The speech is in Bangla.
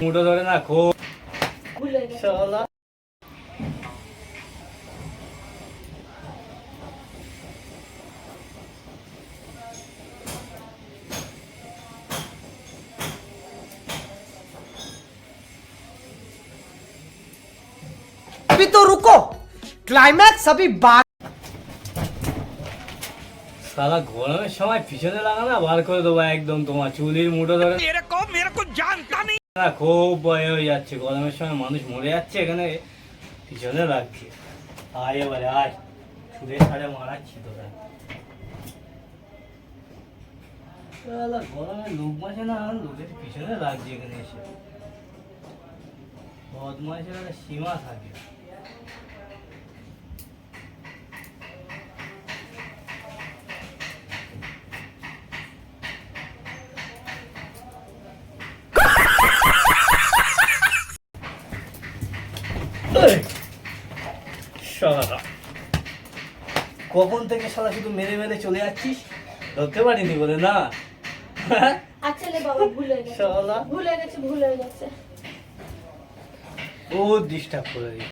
মুঠো ধরে না খো ভুলে গেছে শালা अभी तो रुको क्लाइमैक्स अभी बाकी শালা গরমের সময় পিছনে লাগানা বার করে দেবো একদম তোমার চুলির মুঠো ধরে খুব ভয় হয়ে যাচ্ছে। গরমের সময় মানুষ মরে যাচ্ছে এখানে। পিছনে লাগছে। আয় এবারে, আয়। ছুঁড়ে ছাড়ে মারাচ্ছি তোরা। গরমে লোক মাসে না, লোকের পিছনে লাগছে এখানে এসে। বদমাসের একটা সীমা থাকে। শালা। কখন থেকে শালা শুধু মেরে মেরে চলে যাচ্ছিস ধরতে পারিনি বলে না? আচ্ছা রে বাবা ভুলে গেছে। শালা। ভুলে গেছে ভুলে গেছে। ও ডিস্টার্ব করে দিই